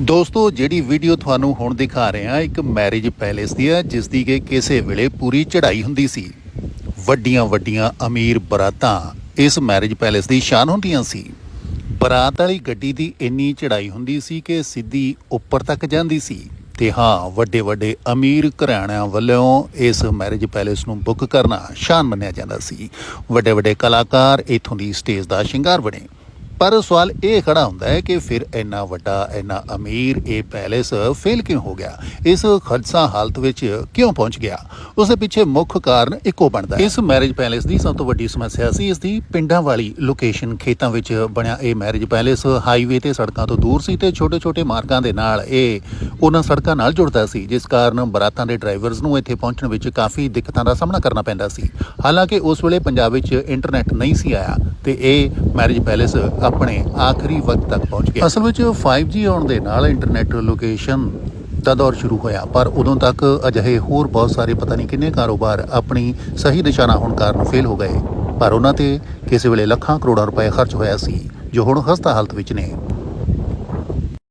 ਦੋਸਤੋ, ਜਿਹੜੀ ਵੀਡੀਓ ਤੁਹਾਨੂੰ ਹੁਣ ਦਿਖਾ ਰਹੇ ਹਾਂ, ਇੱਕ ਮੈਰਿਜ ਪੈਲੇਸ ਦੀ ਹੈ ਜਿਸ ਦੀ ਕਿ ਕਿਸੇ ਵੇਲੇ ਪੂਰੀ ਚੜ੍ਹਾਈ ਹੁੰਦੀ ਸੀ। ਵੱਡੀਆਂ ਵੱਡੀਆਂ ਅਮੀਰ ਬਰਾਤਾਂ ਇਸ ਮੈਰਿਜ ਪੈਲੇਸ ਦੀ ਸ਼ਾਨ ਹੁੰਦੀਆਂ ਸੀ। ਬਰਾਤ ਵਾਲੀ ਗੱਡੀ ਦੀ ਇੰਨੀ ਚੜ੍ਹਾਈ ਹੁੰਦੀ ਸੀ ਕਿ ਸਿੱਧੀ ਉੱਪਰ ਤੱਕ ਜਾਂਦੀ ਸੀ। ਤੇ ਹਾਂ, ਵੱਡੇ ਵੱਡੇ ਅਮੀਰ ਘਰਾਣਿਆਂ ਵੱਲੋਂ ਇਸ ਮੈਰਿਜ ਪੈਲੇਸ ਨੂੰ ਬੁੱਕ ਕਰਨਾ ਸ਼ਾਨ ਮੰਨਿਆ ਜਾਂਦਾ ਸੀ। ਵੱਡੇ ਵੱਡੇ ਕਲਾਕਾਰ ਇਥੋਂ ਦੀ ਸਟੇਜ ਦਾ ਸ਼ਿੰਗਾਰ ਬਣੇ। ਪਰ ਸਵਾਲ ਇਹ ਖੜਾ ਹੁੰਦਾ ਹੈ ਕਿ ਫਿਰ ਇੰਨਾ ਵੱਡਾ, ਇੰਨਾ ਅਮੀਰ ਇਹ ਪੈਲੇਸ ਫੇਲ ਕਿਉਂ ਹੋ ਗਿਆ? ਇਸ ਖਦਸਾ ਹਾਲਤ ਵਿੱਚ ਕਿਉਂ ਪਹੁੰਚ ਗਿਆ? ਉਸ ਦੇ ਪਿੱਛੇ ਮੁੱਖ ਕਾਰਨ ਇੱਕੋ ਬਣਦਾ ਹੈ। ਇਸ ਮੈਰਿਜ ਪੈਲੇਸ ਦੀ ਸਭ ਤੋਂ ਵੱਡੀ ਸਮੱਸਿਆ ਸੀ। ਇਸ ਦੀ ਪਿੰਡਾਂ ਵਾਲੀ ਲੋਕੇਸ਼ਨ ਖੇਤਾਂ ਵਿੱਚ ਬਣਿਆ ਇਹ ਮੈਰਿਜ ਪੈਲੇਸ। ਹਾਈਵੇ ਤੇ ਸੜਕਾਂ ਤੋਂ ਦੂਰ ਸੀ ਤੇ ਛੋਟੇ-ਛੋਟੇ ਮਾਰਗਾਂ ਦੇ ਨਾਲ ਇਹ ਉਹਨਾਂ ਸੜਕਾਂ ਨਾਲ ਜੁੜਦਾ ਸੀ, ਜਿਸ ਕਾਰਨ ਬਰਾਤਾਂ ਦੇ ਡਰਾਈਵਰਸ ਨੂੰ ਇੱਥੇ ਪਹੁੰਚਣ ਵਿੱਚ ਕਾਫੀ ਦਿੱਕਤਾਂ ਦਾ ਸਾਹਮਣਾ ਕਰਨਾ ਪੈਂਦਾ ਸੀ। ਹਾਲਾਂਕਿ ਉਸ ਵੇਲੇ ਪੰਜਾਬ ਵਿੱਚ ਇੰਟਰਨੈਟ ਨਹੀਂ ਸੀ ਆਇਆ ਤੇ ਇਹ ਮੈਰਿਜ ਪੈਲੇਸ ਆਪਣੇ ਆਖਰੀ ਵਕਤ ਤੱਕ ਪਹੁੰਚ ਗਿਆ। ਅਸਲ ਵਿੱਚ 5G ਆਉਣ ਦੇ ਨਾਲ ਇੰਟਰਨੈਟ ਲੋਕੇਸ਼ਨ ਦਾ ਦੌਰ ਸ਼ੁਰੂ ਹੋਇਆ, ਪਰ ਉਦੋਂ ਤੱਕ ਅਜਿਹੇ ਹੋਰ ਬਹੁਤ ਸਾਰੇ ਪਤਾ ਨਹੀਂ ਕਿੰਨੇ ਕਾਰੋਬਾਰ ਆਪਣੀ ਸਹੀ ਦਿਸ਼ਾ ਨਾ ਹੋਣ ਕਾਰਨ ਫੇਲ ਹੋ ਗਏ। ਪਰ ਉਹਨਾਂ ਤੇ ਕਿਸੇ ਵੇਲੇ ਲੱਖਾਂ ਕਰੋੜਾਂ ਰੁਪਏ ਖਰਚ ਹੋਇਆ ਸੀ, ਜੋ ਹੁਣ ਖਸਤਾ ਹਾਲਤ ਵਿੱਚ ਨੇ।